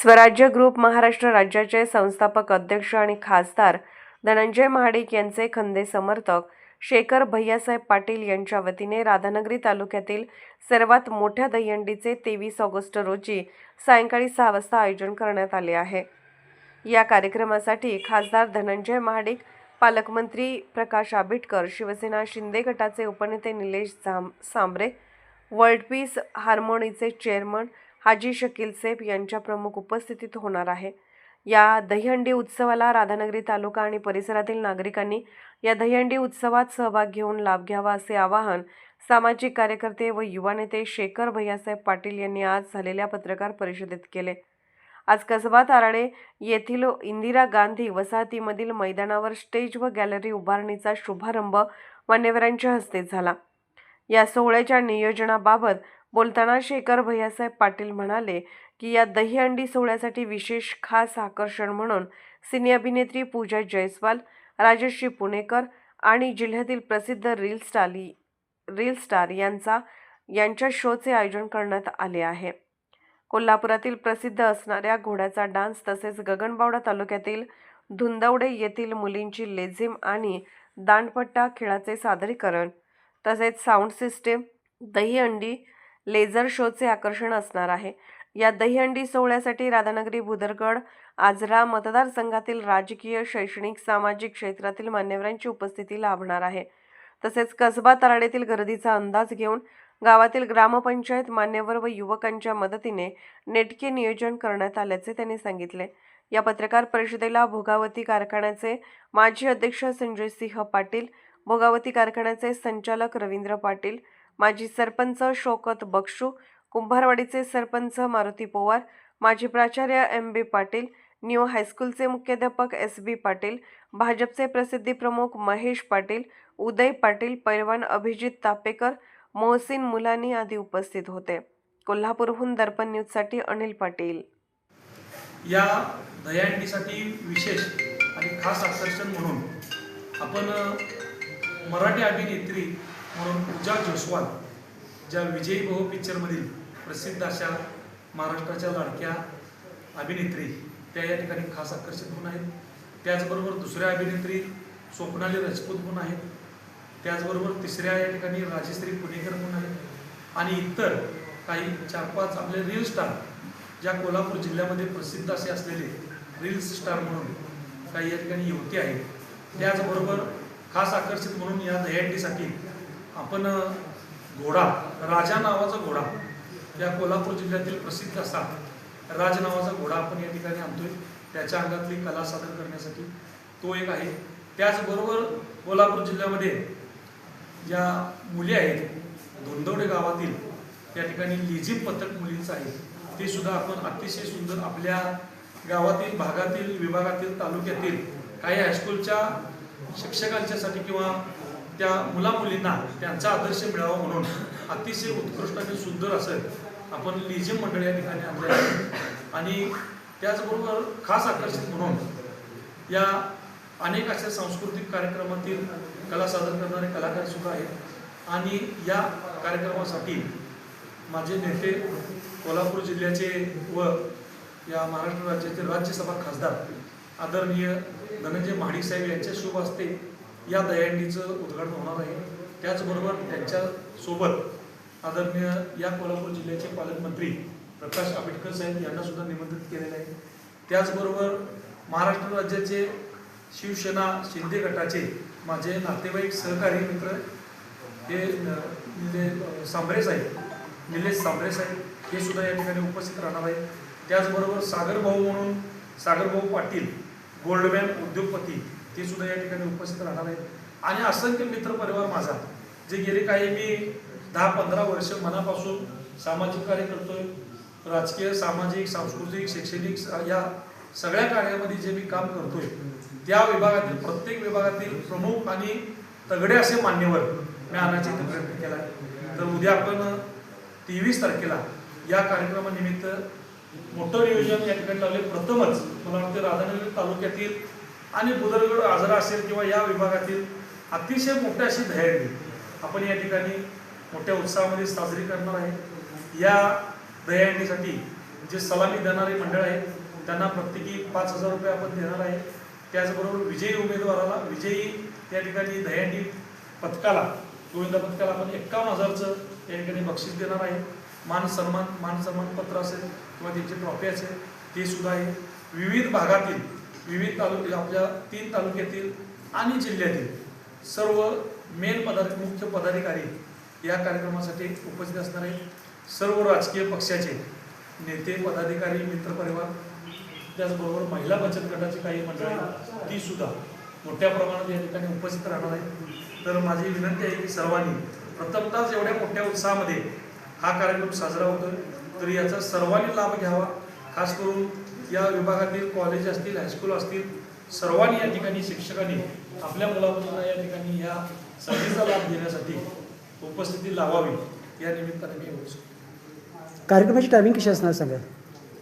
स्वराज्य ग्रुप महाराष्ट्र राज्याचे संस्थापक अध्यक्ष आणि खासदार धनंजय महाडिक यांचे खंदे समर्थक शेखर भैयासाहेब पाटील यांच्या वतीने राधानगरी तालुक्यातील सर्वात मोठ्या दहीहंडीचे तेवीस ऑगस्ट रोजी सायंकाळी सहा वाजता आयोजन करण्यात आले आहे. या कार्यक्रमासाठी खासदार धनंजय महाडिक पालकमंत्री प्रकाश आंबेडकर शिवसेना शिंदे गटाचे उपनेते निलेश जाम सांबरे वर्ल्ड पीस हार्मोनीचे चेअरमन हाजी शकील सेफ यांच्या प्रमुख उपस्थितीत होणार आहे. या दहीहंडी उत्सवाला राधानगरी तालुका आणि परिसरातील नागरिकांनी या दहीहंडी उत्सवात सहभाग घेऊन लाभ घ्यावा असे आवाहन सामाजिक कार्यकर्ते व युवा नेते शेखर भैयासाहेब पाटील यांनी आज झालेल्या पत्रकार परिषदेत केले. आज कसबा ताराडे येथील इंदिरा गांधी वसाहतीमधील मैदानावर स्टेज व गॅलरी उभारणीचा शुभारंभ मान्यवरांच्या हस्ते झाला. या सोहळ्याच्या नियोजनाबाबत बोलताना शेखर भैयासाहेब पाटील म्हणाले की या दहीहंडी सोहळ्यासाठी विशेष खास आकर्षण म्हणून सिने अभिनेत्री पूजा जयस्वाल राजश्री पुणेकर आणि जिल्ह्यातील प्रसिद्ध रील स्टाली रील स्टार यांचा यांच्या शोचे आयोजन करण्यात आले आहे. कोल्हापुरातील प्रसिद्ध असणाऱ्या घोड्याचा डान्स तसेच गगनबावडा तालुक्यातील धुंदवडे येथील मुलींची लेझिम आणि दांडपट्टा खेळाचे सादरीकरण तसेच साऊंड सिस्टीम दहीहंडी लेझर शोचे आकर्षण असणार आहे. या दहीहंडी सोहळ्यासाठी राधानगरी भुदरगड आजरा मतदारसंघातील राजकीय शैक्षणिक सामाजिक क्षेत्रातील मान्यवरांची उपस्थिती लाभणार आहे. तसेच कसबा तराडेतील गर्दीचा अंदाज घेऊन गावातील ग्रामपंचायत मान्यवर व युवकांच्या मदतीने नेटके नियोजन करण्यात आल्याचे त्यांनी सांगितले. या पत्रकार परिषदेला भोगावती कारखान्याचे माजी अध्यक्ष संजय सिंह पाटील भोगावती कारखान्याचे संचालक रवींद्र पाटील माजी सरपंच शोकत बक्षू कुंभारवाडीचे सरपंच मारुती पोवार माजी प्राचार्य एम बी पाटील न्यू हायस्कूलचे मुख्याध्यापक एस बी पाटील भाजपचे प्रसिद्धी प्रमुख महेश पाटील उदय पाटील पैलवान अभिजित तापेकर मोहसिन मुलानी आदी उपस्थित होते. कोल्हापूरहून दर्पण न्यूजसाठी अनिल पाटील. या दहीहंडीसाठी विशेष आणि खास आकर्षण म्हणून आपण मराठी अभिनेत्री म्हणून पूजा जयस्वाल ज्या विजयी बहु पिक्चरमधील प्रसिद्ध अशा महाराष्ट्राच्या लाडक्या अभिनेत्री त्या या ठिकाणी खास आकर्षित होऊन आहेत. त्याचबरोबर दुसऱ्या अभिनेत्री स्वप्नाली राजपूत म्हणून आहेत. त्याचबरोबर तिसऱ्या या ठिकाणी राजेश्री पुणेकर म्हणून आहेत. आणि इतर काही चार पाच आपले रील स्टार ज्या कोल्हापूर जिल्ह्यामध्ये प्रसिद्ध असे असलेले रील्स स्टार म्हणून काही या ठिकाणी युवती आहेत. त्याचबरोबर खास आकर्षित म्हणून या दह्यांडीसाठी आपण घोडा राजा नावाचा घोडा या कोल्हापूर जिल्ह्यातील प्रसिद्ध असा राज नावाचा घोडा आपण या ठिकाणी आणतोय. त्याच्या अंगातली कला सादर करण्यासाठी तो एक आहे. त्याचबरोबर कोल्हापूर जिल्ह्यामध्ये ज्या मुली आहेत धोंदवडे गावातील त्या ठिकाणी लिजिम पथक मुलींचं आहे. ते सुद्धा आपण अतिशय सुंदर आपल्या गावातील भागातील विभागातील तालुक्यातील काही हायस्कूलच्या शिक्षकांच्यासाठी किंवा त्या मुला मुलींना त्यांचा आदर्श मिळावा म्हणून अतिशय उत्कृष्ट आणि सुंदर असं आपण लिझिम मंडळ या ठिकाणी आणले आहे. आणि त्याचबरोबर खास आकर्षित म्हणून या अनेक अशा सांस्कृतिक कार्यक्रमातील कला सादर करणारे कलाकार सुद्धा आहेत. आणि या कार्यक्रमासाठी माझे नेते कोल्हापूर जिल्ह्याचे व या महाराष्ट्र राज्याचे राज्यसभा खासदार आदरणीय धनंजय महाडिक साहेब यांच्या शुभ हस्ते या दहीहंडीचं उद्घाटन होणार आहे. त्याचबरोबर त्यांच्यासोबत आदरणीय या कोल्हापूर जिल्ह्याचे पालकमंत्री प्रकाश आंबेडकर साहेब यांना सुद्धा निमंत्रित केलेलं आहे. त्याचबरोबर महाराष्ट्र राज्याचे शिवसेना शिंदे गटाचे माझे नातेवाईक सहकारी मित्र हे निले सांबरे साहेब निलेश सांबरे साहेब हे सुद्धा या ठिकाणी उपस्थित राहणार आहेत. त्याचबरोबर सागरभाऊ म्हणून सागरभाऊ पाटील गोल्डमॅन उद्योगपती ते सुद्धा या ठिकाणी उपस्थित राहणार आहेत. आणि असंख्य मित्र परिवार माझा जे गेले काही मी दहा पंधरा वर्ष मनापासून सामाजिक कार्य करतोय राजकीय सामाजिक सांस्कृतिक शैक्षणिक या सगळ्या कार्यामध्ये जे मी काम करतोय त्या विभागातील प्रत्येक विभागातील प्रमुख आणि तगडे असे मान्यवर मी आणायचा प्रयत्न केला तर उद्या आपण तेवीस तारखेला या कार्यक्रमानिमित्त मोठं नियोजन या ठिकाणी लावले. प्रथमच मला वाटतं राधानगरी तालुक्यातील आणि बुदरगड आजरा असेल किंवा या विभागातील अतिशय मोठ्या अशी दहीहंडी आपण या ठिकाणी मोठ्या उत्साहामध्ये साजरी करणार आहे. या दहीहंडीसाठी जे सलामी देणारे मंडळ आहे त्यांना प्रत्येकी पाच हजार रुपये आपण देणार आहे. त्याचबरोबर विजयी उमेदवाराला विजयी त्या ठिकाणी दहीहंडी पथकाला गोविंदा पथकाला आपण एक्कावन्न हजारचं या ठिकाणी बक्षीस देणार आहे. मान सन्मान मान सन्मान पत्र असेल किंवा त्यांची ट्रॉफी असेल ते सुद्धा आहे. विविध भागातील विविध तालुके आपल्या तीन तालुक्यातील आणि जिल्ह्यातील सर्व मेन पदाधिकारी मुख्य पदाधिकारी या कार्यक्रमासाठी उपस्थित असणार सर्व राजकीय पक्षाचे नेते पदाधिकारी मित्रपरिवार त्याचबरोबर महिला बचत गटाची काही मंडळी ती सुद्धा मोठ्या प्रमाणात या ठिकाणी उपस्थित राहणार आहे तर माझी विनंती आहे की सर्वांनी प्रथमतःच एवढ्या मोठ्या उत्साहामध्ये हा कार्यक्रम साजरा होतोय तर याचा सर्वांनी लाभ घ्यावा. खास करून या विभागातील कॉलेज असतील हायस्कूल असतील सर्वांनी या ठिकाणी शिक्षकांनी आपल्या मुलामुलींना या ठिकाणी या संधीचा लाभ घेण्यासाठी उपस्थिती लावावी या निमित्ताने मी बोलतो कार्यक्रमाची टायमिंग कशी असणार सांगा?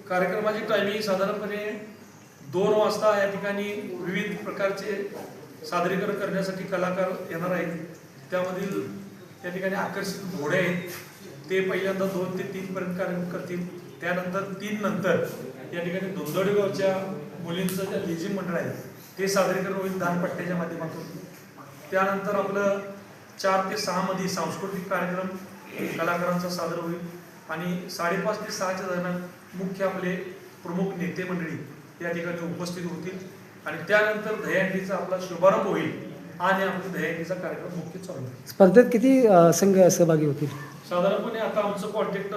कार्यक्रमाची टायमिंग साधारणपणे दोन वाजता या ठिकाणी विविध प्रकारचे सादरीकरण करण्यासाठी कलाकार येणार आहेत. त्यामधील या ठिकाणी आकर्षित घोडे आहेत. ते पहिल्यांदा दोन ते तीन पर्यंत कार्यक्रम करतील. त्यानंतर तीन नंतर या ठिकाणी धुंदडीगावच्या मुलींचं जे लेझिम मंडळ आहे ते सादरीकरण होईल दानपट्ट्याच्या माध्यमातून. त्यानंतर आपलं चार ते सहा मध्ये सांस्कृतिक कार्यक्रम कलाकारांचा सादर होईल आणि साडेपाच ते सहाच्या दरम्यान मुख्य आपले प्रमुख नेते मंडळी या ठिकाणी उपस्थित होतील. आणि त्यानंतर दहीहंडीचा आपला शुभारंभ होईल आणि आपल्या दहीहंडीचा कार्यक्रम मुख्य चालू होईल. स्पर्धेत किती संघ सहभागी होतील? साधारणपणे आता आमचं कॉन्टॅक्ट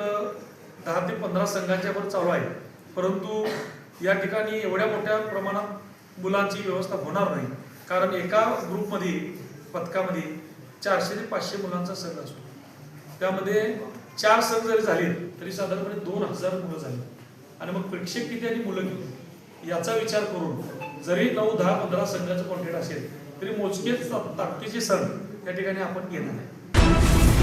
दहा ते पंधरा संघांच्या वर चालू आहे. परंतु या ठिकाणी एवढ्या मोठ्या प्रमाणात मुलांची व्यवस्था होणार नाही. कारण एका ग्रुपमध्ये पथकामध्ये चारशे ते पाचशे मुलांचा संघ असतो. त्यामध्ये चार संघ जरी झाले तरी साधारणपणे दोन हजार मुलं झाली. आणि मग प्रेक्षक किती आणि मुलं किती? याचा विचार करून जरी नऊ दहा पंधरा संघाचं कॉन्टेंट असेल तरी मोजकेच ताकदीचे सण या ठिकाणी आपण घेणार आहे